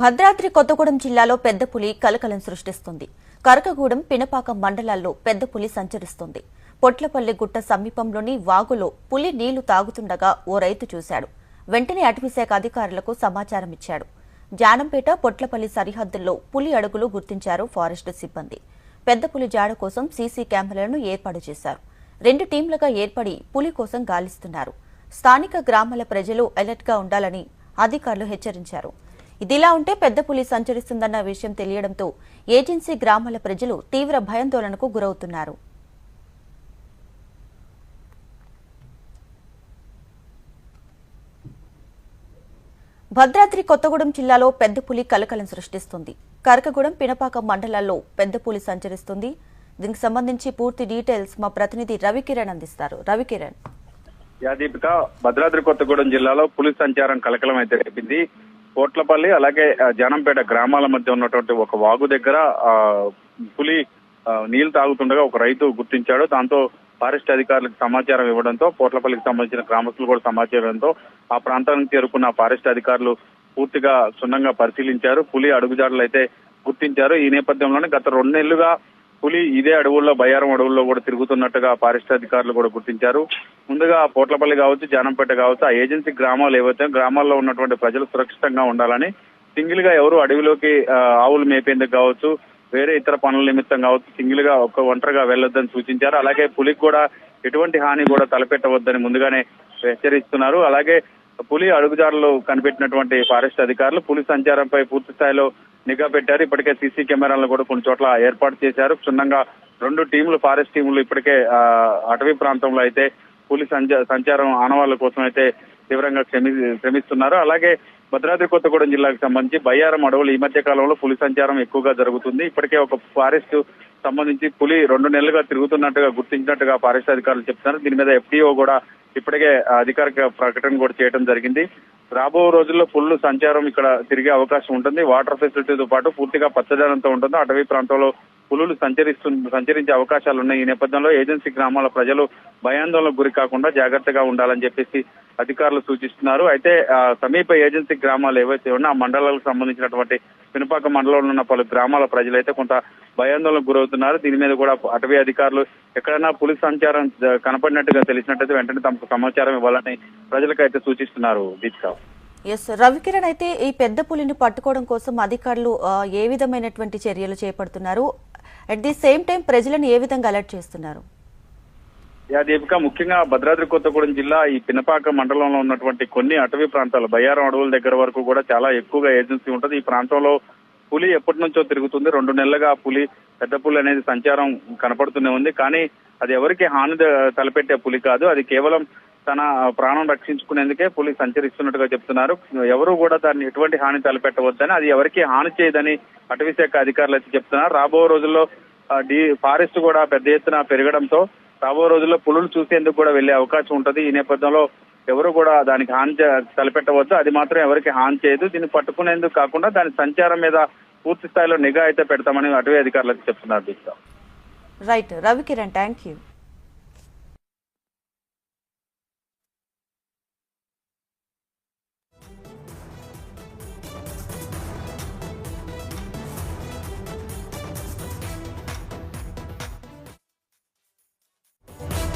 భద్రాద్రి కొత్తగూడెం జిల్లాలో పెద్ద పులి కలకలం సృష్టిస్తుంది. కరకగూడెం పినపాక మండలాల్లో పెద్ద పులి సంచరిస్తుంది. పొట్లపల్లి గుట్ట సమీపంలోని వాగులో పులి నీళ్ళు తాగుతుండగా ఓ రైతు చూశాడు. వెంటనే అటవీశాఖ అధికారులకు సమాచారం ఇచ్చాడు. జానంపేట పొట్లపల్లి సరిహద్దుల్లో పులి అడుగులు గుర్తించారు ఫారెస్ట్ సిబ్బంది. పెద్ద పులి జాడ కోసం సీసీ కెమెరాలను ఏర్పాటు చేశారు. రెండు టీంలుగా ఏర్పడి పులి కోసం గాలిస్తున్నారు. స్థానిక గ్రామాల ప్రజలు అలర్ట్గా ఉండాలని అధికారులు హెచ్చరించారు. ఇదిలా ఉంటే పెద్ద పులి సంచరిస్తుందన్న విషయం తెలియడంతో ఏజెన్సీ గ్రామాల ప్రజలు తీవ్ర భయాందోళనకు గురవుతున్నారు. భద్రాద్రి కొత్తగూడెం జిల్లాలో పెద్ద పులి కలకలం సృష్టిస్తుంది. కరకగూడెం పినపాక మండలాల్లో పెద్ద పులి సంచరిస్తుంది. దీనికి సంబంధించి పూర్తి డీటెయిల్స్ మా ప్రతినిధి రవికిరణ్ అందిస్తారు. రవికిరణ్. యాదీపిక భద్రాద్రి కొత్తగూడెం జిల్లాలో పులి సంచారం కలకలం అయితే రేపింది. కోట్లపల్లి అలాగే జనంపేట గ్రామాల మధ్య ఉన్నటువంటి ఒక వాగు దగ్గర ఆ, పులి నీళ్ళు తాగుతుండగా ఒక రైతు గుర్తించాడు. దాంతో ఫారెస్ట్ అధికారులకు సమాచారం ఇవ్వడంతో పోట్లపల్లికి సంబంధించిన గ్రామస్తులు కూడా సమాచారంతో ఆ ప్రాంతానికి చేరుకున్న ఫారెస్ట్ అధికారులు పూర్తిగా క్షుణ్ణంగా పరిశీలించారు. పులి అడుగుజాడలు అయితే గుర్తించారు. ఈ నేపథ్యంలోనే గత రెండు నెలలుగా పులి ఇదే అడవుల్లో బయ్యారం అడవుల్లో కూడా తిరుగుతున్నట్టుగా ఫారెస్ట్ అధికారులు కూడా గుర్తించారు. ముందుగా పోట్లపల్లి కావచ్చు జానంపేట కావచ్చు ఆ ఏజెన్సీ గ్రామాలు ఏవైతే గ్రామాల్లో ఉన్నటువంటి ప్రజలు సురక్షితంగా ఉండాలని సింగిల్గా ఎవరు అడవిలోకి ఆవులు మేపేందుకు కావచ్చు వేరే ఇతర పనుల నిమిత్తం కావచ్చు సింగిల్గా ఒక ఒంటరిగా వెళ్ళొద్దని సూచించారు. అలాగే పులికి కూడా ఎటువంటి హాని కూడా తలపెట్టవద్దని ముందుగానే హెచ్చరిస్తున్నారు. అలాగే పులి అడుగుజాడలు కనిపెట్టినటువంటి ఫారెస్ట్ అధికారులు పులి సంచారంపై పూర్తి స్థాయిలో నిఘా పెట్టారు. ఇప్పటికే సీసీ కెమెరాలను కూడా కొన్ని చోట్ల ఏర్పాటు చేశారు. క్షుణ్ణంగా రెండు టీములు ఫారెస్ట్ టీములు ఇప్పటికే ఆ, అటవీ ప్రాంతంలో అయితే పులి సంచ- సంచారం ఆనవాళ్ళ కోసం అయితే తీవ్రంగా శ్రమి శ్రమిస్తున్నారు. అలాగే భద్రాద్రి కొత్తగూడెం జిల్లాకు సంబంధించి బయ్యారం అడవులు ఈ మధ్య కాలంలో పులి సంచారం ఎక్కువగా జరుగుతుంది. ఇప్పటికే ఒక ఫారెస్ట్ సంబంధించి పులి రెండు నెలలుగా తిరుగుతున్నట్టుగా గుర్తించినట్టుగా ఫారెస్ట్ అధికారులు చెప్తున్నారు. దీని మీద ఎఫ్టీఓ కూడా ఇప్పటికే అధికారిక ప్రకటన కూడా చేయడం జరిగింది. రాబో రోజుల్లో ఫుల్ సంచారం ఇక్కడ తిరిగే అవకాశం ఉంటుంది. వాటర్ ఫెసిలిటీతో పాటు పూర్తిగా పచ్చదనంతో ఉంటుంది. అటవీ ప్రాంతంలో పులులు సంచరిస్తు సంచరించే అవకాశాలు ఉన్నాయి. ఈ నేపథ్యంలో ఏజెన్సీ గ్రామాల ప్రజలు భయాందోళనకు గురి కాకుండా జాగ్రత్తగా ఉండాలని చెప్పేసి అధికారులు సూచిస్తున్నారు. అయితే సమీప ఏజెన్సీ గ్రామాలు ఏవైతే ఉన్నా ఆ మండలాలకు సంబంధించినటువంటి పినపాక మండలంలో ఉన్న పలు గ్రామాల ప్రజలైతే కొంత భయాందోళనకు గురవుతున్నారు. దీని మీద కూడా అటవీ అధికారులు ఎక్కడైనా పులి సంచారం కనపడినట్టుగా తెలిసినట్టయితే వెంటనే తమకు సమాచారం ఇవ్వాలని ప్రజలకైతే సూచిస్తున్నారు దీపికా. ఎస్ రవికిరణ్ అయితే ఈ పెద్ద పులిని పట్టుకోవడం కోసం అధికారులు ఏ విధమైనటువంటి చర్యలు చేపడుతున్నారు? అట్ ది సేమ్ టైం ప్రజలను ఏ విధంగా అలర్ట్ చేస్తున్నారు? యా దీపిక ముఖ్యంగా భద్రాద్రి కొత్తగూడెం జిల్లా ఈ పినపాక మండలంలో ఉన్నటువంటి కొన్ని అటవీ ప్రాంతాలు బయ్యారం అడవుల దగ్గర వరకు కూడా చాలా ఎక్కువగా ఏజెన్సీ ఉంటుంది. ఈ ప్రాంతంలో పులి ఎప్పటి నుంచో తిరుగుతుంది. రెండు నెలలుగా పులి పెద్ద పులి అనేది సంచారం కనపడుతూనే ఉంది. కానీ అది ఎవరికి హాని తలపెట్టే పులి కాదు. అది కేవలం తన ప్రాణం రక్షించుకునేందుకే పులి సంచరిస్తున్నట్టుగా చెప్తున్నారు. ఎవరు కూడా దాన్ని ఎటువంటి హాని తలపెట్టవద్దని అది ఎవరికి హాని చేయదని అటవీ శాఖ అధికారులు అయితే చెప్తున్నారు. రాబో రోజుల్లో డి ఫారెస్ట్ కూడా పెద్ద ఎత్తున పెరగడంతో రాబో రోజుల్లో పులులు చూసేందుకు కూడా వెళ్ళే అవకాశం ఉంటది. ఈ నేపథ్యంలో ఎవరు కూడా దానికి హాని తలపెట్టవద్దు. అది మాత్రం ఎవరికి హాని చేయదు. దీన్ని పట్టుకునేందుకు కాకుండా దాని సంచారం మీద పూర్తి స్థాయిలో నిఘా అయితే పెడతామని అటవీ అధికారులు అయితే చెప్తున్నారు రైట్ రవికిరణ్ థ్యాంక్ యూ